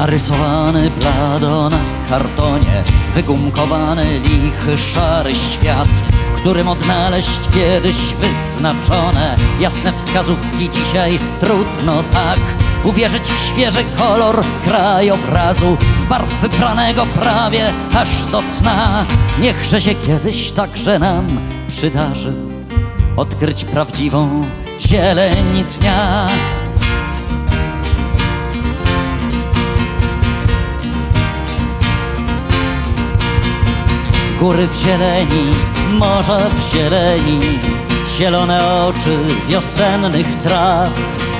Narysowany blado na kartonie Wygumkowany lichy szary świat W którym odnaleźć kiedyś wyznaczone Jasne wskazówki. Dzisiaj trudno tak Uwierzyć w świeży kolor krajobrazu Z barw wybranego prawie aż do cna. Niechże się kiedyś także nam przydarzy Odkryć prawdziwą zieleń dnia Góry w zieleni, morza w zieleni Zielone oczy wiosennych traw.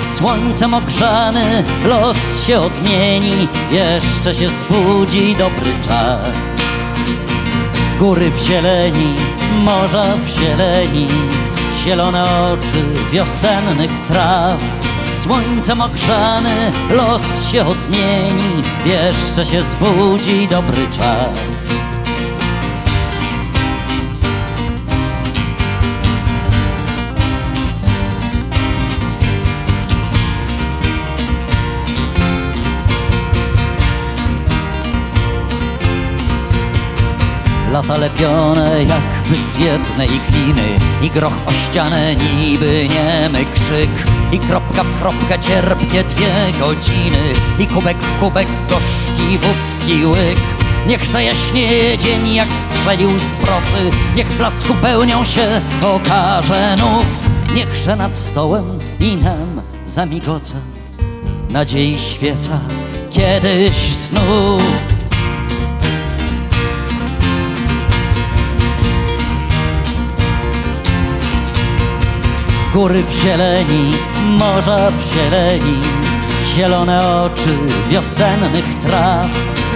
Słońcem ogrzany los się odmieni Jeszcze się zbudzi dobry czas. Góry w zieleni, morza w zieleni Zielone oczy wiosennych traw. Słońcem ogrzany los się odmieni Jeszcze się zbudzi dobry czas Lata lepione jakby z jednej gliny I groch o ścianę niby niemy krzyk. I kropka w kropkę cierpkie dwie godziny I kubek w kubek gorzki wódki łyk. Niech zajaśnieje dzień jak strzelił z procy. Niech blasku pełnią się okaże nów. Niechże nad stołem i nam zamigoca Nadziei świeca kiedyś znów Góry w zieleni, morza w zieleni Zielone oczy wiosennych traw.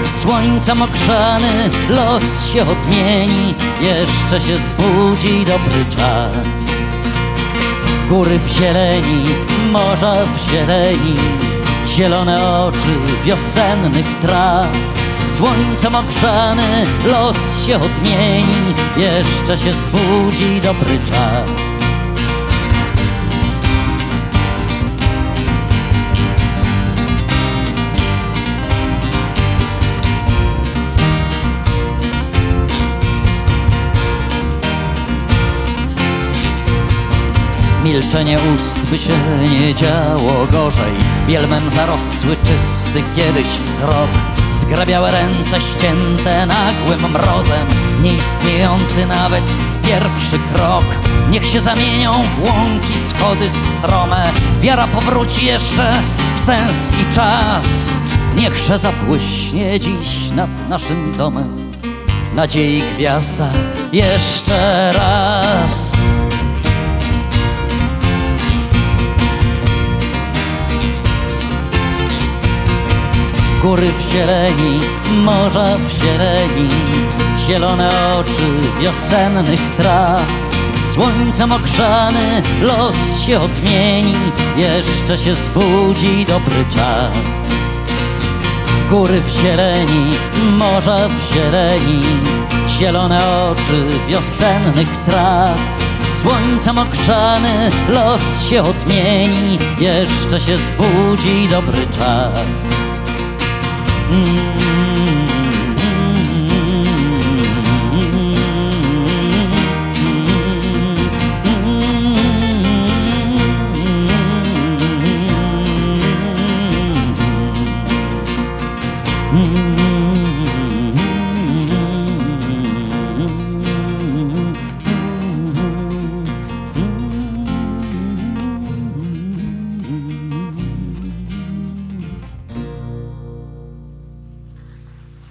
Słońcem ogrzany los się odmieni Jeszcze się zbudzi dobry czas. Góry w zieleni, morza w zieleni Zielone oczy wiosennych traw. Słońcem ogrzany los się odmieni Jeszcze się zbudzi dobry czas Milczenie ust by się nie działo gorzej. Bielmem zarosły czysty kiedyś wzrok. Zgrabiałe ręce ścięte nagłym mrozem. Nieistniejący nawet pierwszy krok. Niech się zamienią w łąki schody strome. Wiara powróci jeszcze w sens i czas. Niechże zabłyśnie dziś nad naszym domem. Nadziei gwiazda jeszcze raz Góry w zieleni, morza w zieleni Zielone oczy wiosennych traw. Słońcem ogrzany los się odmieni Jeszcze się zbudzi dobry czas. Góry w zieleni, morza w zieleni Zielone oczy wiosennych traw. Słońcem ogrzany los się odmieni Jeszcze się zbudzi dobry czas Mm-hmm.